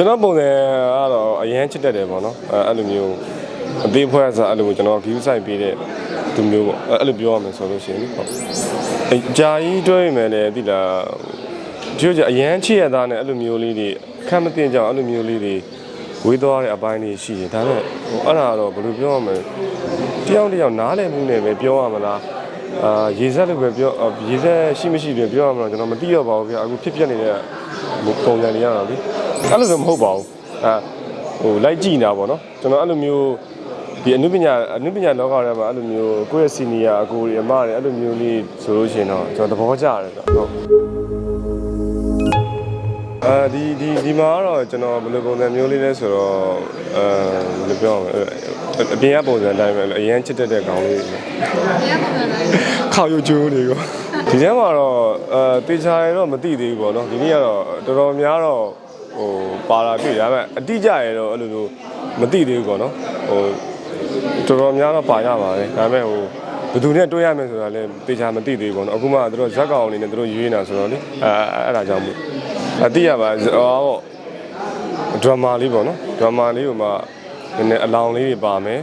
ကျွန်တော်ပုံစံကတော့အရန်ချစ်တတ်တယ်ပေါ့နော်အဲအဲ့လိုမျိုးအသေးဖွဲဆိုအဲ့လိုမျိုးကျွန်တော် view site ပေးတဲ့သူမျိုးပေါ့အဲ့လိုပြောရမယ်ဆိုလို့ရှိရင်ဟုတ်အကြာကြီးတွဲရမယ်လေတိလားဒီလိုကြအရန်ချစ်ရတာနဲ့အဲ့လိုမျိုးလေးတွေခက်မတင်ကြအောင်အဲ့လိုမျိုးလေးတွေဝေးသွားတဲ့အပိုင်းလေးရှိတယ်ဒါပေမဲ့ဟိုအဲ့ဒါတော့ဘယ်လိုပြောရမလဲတယောက်တယောက်နားလည်မှုနဲ့ပဲပြောရမလားအာရေဆက်လို့ပဲပြောအာရေဆက်ရှိမရှိတွေပြောရမလားကျွန်တော်မသိတော့ပါဘူးဗျအခုဖြစ်ဖြစ်နေတဲ့ပုံစံတွေရတော့လေ အဲ့လိုဆိုမဟုတ်ပါဘူးအာဟိုလိုက်ကြည့်နေတာပေါ့နော်ကျွန်တော်အဲ့လိုမျိုးဒီအနုပညာအနုပညာလောကထဲမှာအဲ့လိုမျိုးကိုယ့်ရဲ့စီနီယာအကိုတွေအမတွေအဲ့လိုမျိုးလေးဆိုလို့ရှိရင်တော့ကျွန်တော်သဘောကျတယ်ဆိုတော့ဟုတ်အဲဒီဒီဒီမှာကတော့ကျွန်တော်ဘယ်လိုပုံစံမျိုးလေးလဲဆိုတော့အဲဘယ်လိုပြောရမလဲအပြင်ကပုံစံအတိုင်းပဲအရန်ချစ်တတ်တဲ့ကောင်လေးတရားပုံစံတိုင်းခေါက်ရုပ်ကျိုးနေကောဒီထဲမှာတော့အဲတေချာရတော့မသိသေးဘူးပေါ့နော်ဒီနေ့ကတော့တော်တော်များတော့ ဟိုပါလာတွေ့ဒါပေမဲ့အတိအကျရတော့အဲ့လိုမျိုးမသိသေးဘူးပေါ့နော်ဟိုတော်တော်များတော့ပါရပါတယ်ဒါပေမဲ့ဟိုဘယ်သူနဲ့တွေ့ရမယ်ဆိုတာလည်းတေချာမသိသေးဘူးပေါ့နော်အခုမှသူတို့ဇက်ကောင်အနေနဲ့သူတို့ရွေးနေတာဆိုတော့လေအဲအဲ့ဒါကြောင့်မို့အတိရပါဟောပေါ့ဒရမာလေးပေါ့နော်ဒရမာလေးကိုမှနည်းနည်းအလောင်းလေးတွေပါမယ်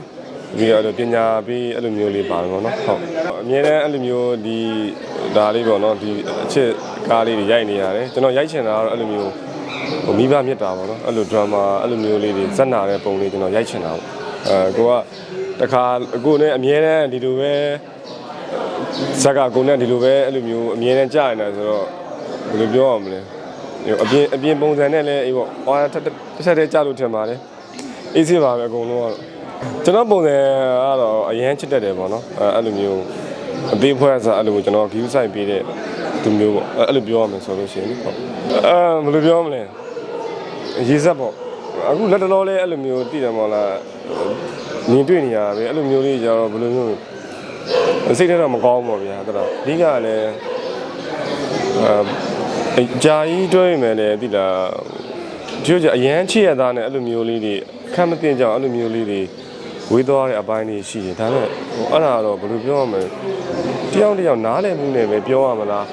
ပြီးတော့ပညာပြီးအဲ့လိုမျိုးလေးပါမယ်ပေါ့နော်ဟုတ်အမြဲတမ်းအဲ့လိုမျိုးဒီဒါလေးပေါ့နော်ဒီအချစ်ကားလေးတွေရိုက်နေရတယ်ကျွန်တော်ရိုက်ချင်တာကတော့အဲ့လိုမျိုး ဟိုမိဘမြတ်တာပေါ့နော်အဲ့လိုဒရမာအဲ့လိုမျိုးလေးတွေဇက်နာတဲ့ပုံလေးကျွန်တော်ရိုက်ချင်တာပေါ့အဲကိုကတခါကိုနဲ့အမြဲတမ်းဒီလိုပဲဇက်ကကိုနဲ့ဒီလိုပဲအဲ့လိုမျိုးအမြဲတမ်းကြာနေတာဆိုတော့ဘယ်လိုပြောရမလဲအပြင်အပြင်ပုံစံနဲ့လည်းအေးပေါ့ဟောတစ်ဆက်တည်းကြာလို့ထင်ပါတယ်အေးစေးပါပဲအကုန်လုံးကတော့ကျွန်တော်ပုံစံကတော့အရန်ချစ်တတ်တယ်ပေါ့နော်အဲအဲ့လိုမျိုးအသေးဖွဲဆိုအဲ့လိုမျိုးကျွန်တော် view site ပေးတဲ့သူမျိုးပေါ့အဲ့လိုပြောရမယ်ဆိုလို့ရှိရင်ဟုတ်အဲဘယ်လိုပြောမလဲ ရေးဆက်ပေါ့အခုလက်တလောလေးအဲ့လိုမျိုးတည်တယ်မဟုတ်လားမြင်တွေ့နေရတာပဲအဲ့လိုမျိုးလေးကြတော့ဘယ်လိုမျိုးစိတ်ထဲတော့မကောင်းဘူးပေါ့ဗျာအဲ့တော့အဓိကလည်းအဲကြာကြီးတွဲရမယ်လေတိလားဒီလိုကြအရန်ချစ်ရတာနဲ့အဲ့လိုမျိုးလေးတွေခက်မတင်ကြအောင်အဲ့လိုမျိုးလေးတွေဝေးသွားတဲ့အပိုင်းလေးရှိတယ်ဒါပေမဲ့ဟိုအဲ့ဒါတော့ဘယ်လိုပြောရမလဲတယောက်တယောက်နားလည်မှုနဲ့ပဲပြောရမလား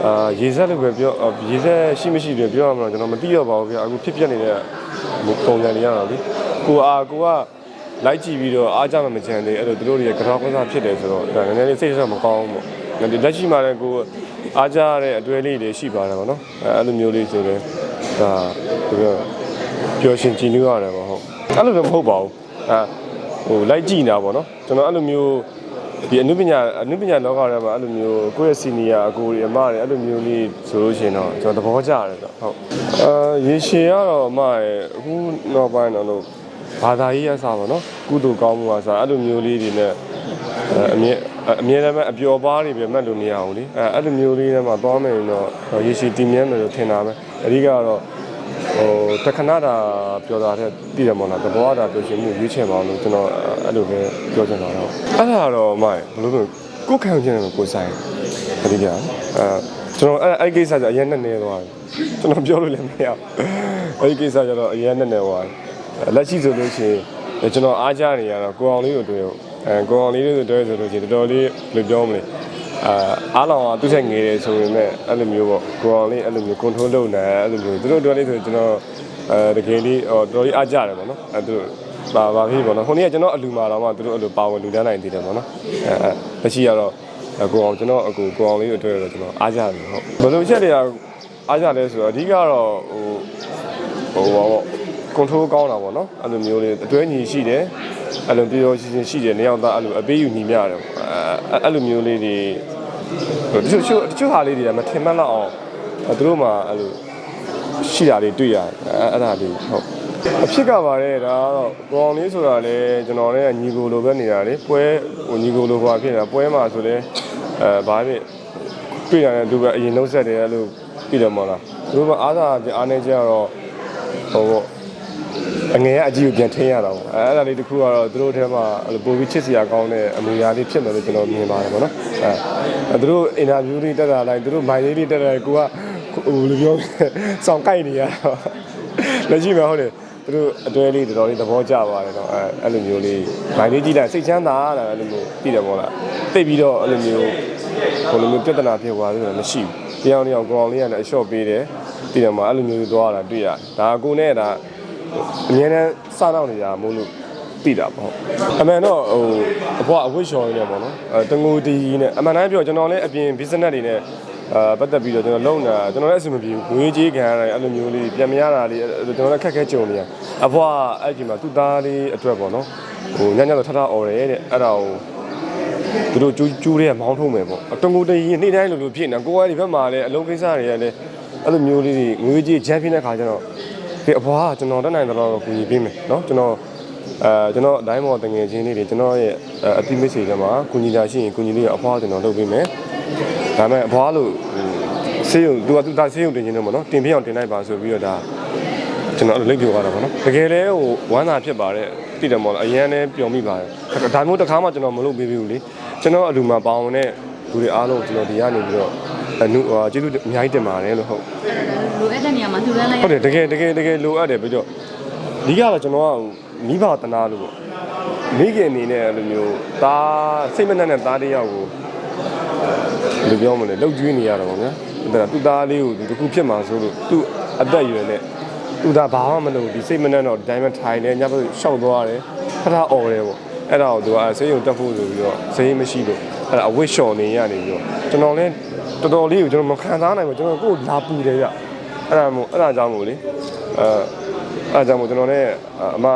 အာရေဆက်လို့ပဲပြောအာရေဆက်ရှိမရှိတွေပြောရမလားကျွန်တော်မသိတော့ပါဘူးဗျာအခုဖြစ်ဖြစ်နေတဲ့ပုံစံတွေရတော့လေကိုအာကိုကလိုက်ကြည့်ပြီးတော့အားကြမမချန်သေးအဲ့လိုသူတို့တွေကတော့ကစားဖြစ်တယ်ဆိုတော့ဒါနည်းနည်းလေးစိတ်ဆက်မကောင်းဘူးပေါ့ဒီလက်ရှိမှာလည်းကိုအားကြရတဲ့အတွဲလေးတွေရှိပါတယ်ပေါ့နော်အဲအဲ့လိုမျိုးလေးဆိုတော့ဒါဒီကပျော်ရှင်ကြည်နူးရတယ်ပေါ့ဟုတ်အဲ့လိုတော့မဟုတ်ပါဘူးအဲဟိုလိုက်ကြည့်နေတာပေါ့နော်ကျွန်တော်အဲ့လိုမျိုး ဒီအနုပညာအနုပညာလောကထဲမှာအဲ့လိုမျိုးကိုယ့်ရဲ့စီနီယာအကိုတွေအမတွေအဲ့လိုမျိုးလေးဆိုလို့ရှိရင်တော့ကျွန်တော်သဘောကျတယ်ဆိုဟုတ်အာရေရှည်ကတော့အမရဲ့အခုနောက်ပိုင်းတော့လို့ဘာသာရေးရစားပါတော့ကုသိုလ်ကောင်းမှုပါစားအဲ့လိုမျိုးလေးတွေနဲ့အဲအမြဲအမြဲတမ်းအပျော်ပါးတွေပဲမှတ်လို့မရဘူးလေအဲအဲ့လိုမျိုးလေးထဲမှာသွားမယ်ရင်တော့ရေရှည်တည်မြဲမယ်လို့ထင်တာပဲအဓိကတော့ ဟိုတခဏတာပြောတာတဲ့တည်တယ်မို့လားသဘောတာပြောရှင်မှုရွေးချယ်ပါအောင်လို့ကျွန်တော်အဲ့လိုပဲပြောချင်တာတော့အဲ့ဒါတော့အမရဲ့ဘယ်လိုလဲကိုယ်ခံခြင်းနဲ့ကိုယ်ဆိုင်အဓိကအဲကျွန်တော်အဲ့အဲ့ကိစ္စကျအရင်နဲ့နေသွားတယ်ကျွန်တော်ပြောလို့လည်းမရဘူးအဲ့ဒီကိစ္စကျတော့အရင်နဲ့နေသွားတယ်လက်ရှိဆိုလို့ရှိရင်ကျွန်တော်အားကြနေရတော့ကိုအောင်လေးကိုတွေ့ရောအဲကိုအောင်လေးတို့တွေ့ဆိုလို့ရှိရင်တော်တော်လေးဘယ်လိုပြောမလဲ အာအားလောင်ကသူ့ချက်ငယ်တယ်ဆိုပေမဲ့အဲ့လိုမျိုးပေါ့ကိုအောင်လေးအဲ့လိုမျိုး control လုပ်နေအဲ့လိုမျိုးသူတို့တို့လေးဆိုကျွန်တော်အဲတကယ်လေးဟောတော်တော်လေးအားကြတယ်ပေါ့နော်အဲ့သူပါပါပြီပေါ့နော်ခုနေ့ကကျွန်တော်အလူမာတော့မှသူတို့အဲ့လိုပါဝင်လူတန်းနိုင်သေးတယ်ပေါ့နော်အဲအဲလက်ရှိကတော့ကိုအောင်ကျွန်တော်အကူကိုအောင်လေးကိုတွေ့ရတော့ကျွန်တော်အားကြတယ်ဟုတ်ဘယ်လိုချက်တွေကအားကြလဲဆိုတော့အဓိကတော့ဟိုဟိုပါပေါ့ control ကောင်းတာပေါ့နော်အဲ့လိုမျိုးလေးအတွဲညီရှိတယ် အဲ့လိုပြောရှင်းရှင်းရှိတယ်နေရောက်သားအဲ့လိုအပေးယူညီမျှတယ်ပေါ့အဲ့အဲ့လိုမျိုးလေးတွေဟိုတချို့တချို့တချို့ဟာလေးတွေကမထင်မှတ်တော့အောင်အဲ့သူတို့မှအဲ့လိုရှိတာတွေတွေ့ရတယ်အဲ့အဲ့ဒါလေးဟုတ်အဖြစ်ကပါတယ်ဒါတော့ကောင်းလေးဆိုတာလေကျွန်တော်လည်းညီကိုလိုပဲနေတာလေပွဲဟိုညီကိုလိုဘာဖြစ်နေတာပွဲမှာဆိုလဲအဲဘာဖြစ်တွေ့ရတယ်သူပဲအရင်နှုတ်ဆက်တယ်အဲ့လိုပြည်တယ်မို့လားသူတို့ကအားသာအားနေကြတော့ဟိုပေါ့ အငယ်ကအကြီးကိုပြန်ထင်းရတာပေါ့အဲအဲ့ဒါလေးတစ်ခုကတော့သူတို့ထဲမှာအဲ့လိုပိုပြီးချစ်စရာကောင်းတဲ့အမူအရာလေးဖြစ်မယ်လို့ကျွန်တော်မြင်ပါတယ်ပေါ့နော်အဲသူတို့အင်တာဗျူးလေးတက်တာလိုက်သူတို့မိုင်းလေးလေးတက်တာလိုက်ကိုကဟိုလိုပြောစောင့်ကိုက်နေရတော့လက်ရှိမှာဟုတ်တယ်သူတို့အတွဲလေးတော်တော်လေးသဘောကျပါတယ်တော့အဲအဲ့လိုမျိုးလေးမိုင်းလေးကြည့်လိုက်စိတ်ချမ်းသာတာအဲ့လိုမျိုးသိတယ်ပေါ့လားသိပြီးတော့အဲ့လိုမျိုးဟိုလိုမျိုးပြဿနာဖြစ်သွားလို့လည်းမရှိဘူးတရားတစ်ယောက်ကောင်းလေးကလည်းအလျှော့ပေးတယ်တည်တယ်မှာအဲ့လိုမျိုးတွေသွားတာတွေ့ရတယ်ဒါအကိုနဲ့ဒါ အမြဲတမ်းစတော့နေတာမို့လို့သိတာပေါ့အမှန်တော့ဟိုအဘွားအဝိရှော်ရင်းနဲ့ပေါ့နော်အဲတငိုတီးနဲ့အမှန်တမ်းပြောကျွန်တော်လည်းအပြင် business တွေနဲ့အာပတ်သက်ပြီးတော့ကျွန်တော်လုံတာကျွန်တော်လည်းအဆင်မပြေဘူးငွေကြေးခံရတယ်အဲ့လိုမျိုးလေးပြန်မရတာလေးကျွန်တော်လည်းခက်ခဲကြုံနေရအဘွားအဲ့ဒီမှာသူ့သားလေးအတွက်ပေါ့နော်ဟိုညညတော့ထထអော်တယ်တဲ့အဲ့ဒါကိုသူတို့ကျူးကျူးတွေကမောင်းထုံးမယ်ပေါ့အတငိုတရင်နေ့တိုင်းလိုလိုဖြစ်နေကိုယ်ကဒီဘက်မှာလည်းအလုံးကိစ္စတွေကလည်းအဲ့လိုမျိုးလေးတွေငွေကြီးချမ်းပြင်းတဲ့ခါကျတော့ ဒီအဘွားကကျွန်တော်တက်နိုင်တော့ကူညီပေးမယ်เนาะကျွန်တော်အဲကျွန်တော်အတိုင်းပေါ်တငယ်ချင်းလေးတွေကျွန်တော်ရဲ့အတိမိတ်ဆွေတွေမှာကူညီတာရှိရင်ကူညီလေးအဘွားကျွန်တော်လုပ်ပေးမယ်ဒါပေမဲ့အဘွားလို့ဆေးရုံသူကသူတာဆေးရုံတင်ခြင်းတော့ပေါ့နော်တင်ပြအောင်တင်လိုက်ပါဆိုပြီးတော့ဒါကျွန်တော်အဲ့လိုလိပ်ပြောရတာပေါ့နော်တကယ်လဲဟိုဝမ်းသာဖြစ်ပါတယ်တိတယ်မော်လားအရန်နဲ့ပျော်မိပါတယ်ဒါမျိုးတစ်ခါမှကျွန်တော်မလုပ်ပေးဘူးလေကျွန်တော်အလူမှာပေါအောင်တဲ့လူတွေအားလုံးကျွန်တော်ဒီကနေပြီးတော့အနုဟာကျေးဇူးအများကြီးတင်ပါတယ်လို့ဟုတ် လိုအပ်တဲ့နေရာမှာလှူဒန်းလိုက်ဟုတ်တယ်တကယ်တကယ်တကယ်လိုအပ်တယ်ပြီးတော့ဒီကတော့ကျွန်တော်ကမိဘတနာလို့ပေါ့မိခင်အနေနဲ့အဲ့လိုမျိုးသားစိတ်မနှက်နဲ့သားတစ်ယောက်ကိုဘယ်လိုပြောမလဲလှုပ်ကြွေးနေရတော့ဗောနော်ဒါကသူ့သားလေးကိုဒီတစ်ခုဖြစ်မှာဆိုလို့သူ့အသက်အရွယ်နဲ့သူ့သားဘာမှမလုပ်ဒီစိတ်မနှက်တော့ဒီတိုင်းပဲထိုင်နေညဘက်ရှောက်သွားတယ်ဖထអော်တယ်ပေါ့အဲ့ဒါကိုသူကဆေးရုံတက်ဖို့ဆိုပြီးတော့ဈေးမရှိလို့အဲ့ဒါအဝစ်လျှော်နေရနေပြီးတော့ကျွန်တော်လည်းတော်တော်လေးကိုကျွန်တော်မခံစားနိုင်ဘူးကျွန်တော်ကိုယ်လာပူတယ်ဗျ အဲ့ဒါမို့အဲ့ဒါကြောင့်မို့လေအဲအဲ့ဒါကြောင့်မို့ကျွန်တော်လည်းအမ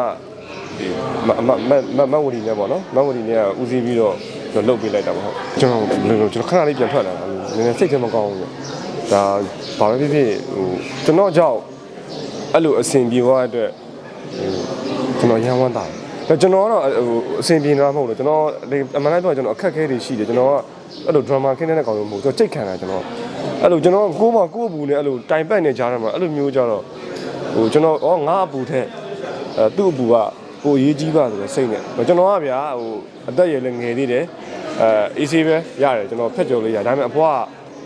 ဒီမမမမဝရီနဲ့ပေါ့နော်မဝရီနဲ့ဦးစီးပြီးတော့ကျွန်တော်လှုပ်ပေးလိုက်တာပေါ့ဟုတ်ကျွန်တော်ဘယ်လိုကျွန်တော်ခဏလေးပြန်ထွက်လာတာနည်းနည်းစိတ်ထဲမကောင်းဘူးဒါဘာပဲဖြစ်ဖြစ်ဟိုကျွန်တော်ကြောက်အဲ့လိုအဆင်ပြေသွားတဲ့အတွက်ဟိုကျွန်တော်ရမ်းဝမ်းတာတယ် ကျွန်တော်ကတော့ဟိုအဆင်ပြေနေတာမဟုတ်လို့ကျွန်တော်အမှန်တိုင်းပြောကျွန်တော်အခက်အခဲတွေရှိတယ်ကျွန်တော်ကအဲ့လို drama ခင်းတဲ့ကောင်မျိုးမဟုတ်ကျွန်တော်ကြိတ်ခံတာကျွန်တော်အဲ့လိုကျွန်တော်ကိုယ်မှကိုယ့်ဘူးနဲ့အဲ့လိုတိုင်ပတ်နေကြတယ်မှာအဲ့လိုမျိုးကြတော့ဟိုကျွန်တော်ဩငါအပူထက်အဲသူ့အပူကကိုအရေးကြီးပါဆိုတော့စိတ်နဲ့ကျွန်တော်ကဗျာဟိုအသက်ရည်လည်းငယ်သေးတယ်အဲအေးဆေးပဲရတယ်ကျွန်တော်ဖက်ကြော်လေးရဒါပေမဲ့အဖွား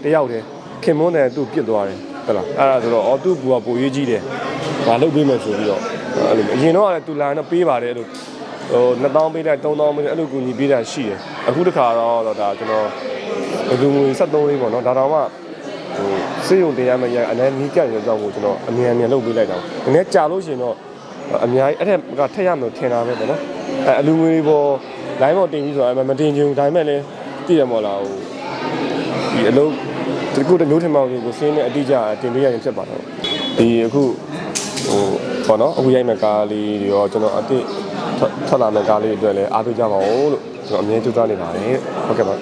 ကတယောက်တည်းခင်မွန်းတယ်သူ့ပြစ်သွားတယ်ဟုတ်လားအဲ့ဒါဆိုတော့အော်သူ့ဘူကပိုရေးကြီးတယ်ဘာလုပ်ပေးမယ်ဆိုပြီးတော့အဲ့လိုအရင်တော့ကလည်းသူလာတော့ပေးပါတယ်အဲ့လို ဟို2000ပေးလိုက်3000ပေးလိုက်အဲ့လိုကူညီပေးတာရှိတယ်အခုတခါတော့ဒါကျွန်တော်လူငွေ73လေးပေါ့နော်ဒါတော့မှဟိုစေယုံတရားမရအနည်းနီးကပ်ရတဲ့ကြောင့်ကိုကျွန်တော်အမြန်အမြန်လုပ်ပေးလိုက်တာ။ဒီနေ့ကြာလို့ရှိရင်တော့အများကြီးအဲ့ထက်ကထက်ရမလို့ထင်တာပဲပေါ့နော်။အဲအလူငွေပေါ် line ပေါ်တင်ပြီးဆိုတော့မတင်ချင်ဘူးဒါပေမဲ့လည်းသိရမို့လားဟိုဒီအလုံးဒီကုတမျိုးထင်မောင်ကြီးကိုစင်းနဲ့အတိအကျတင်ပေးရရင်ဖြစ်ပါတော့ဒီအခုဟိုပေါ့နော်အခုရိုက်မဲ့ကားလေးတွေရောကျွန်တော်အတိ ထွက်လာမဲ့ကားလေးတွေအတွက်လည်းအားပေးကြပါဦးလို့ကျွန်တော်အမြဲကြိုးစားနေပါတယ်ဟုတ်ကဲ့ပါ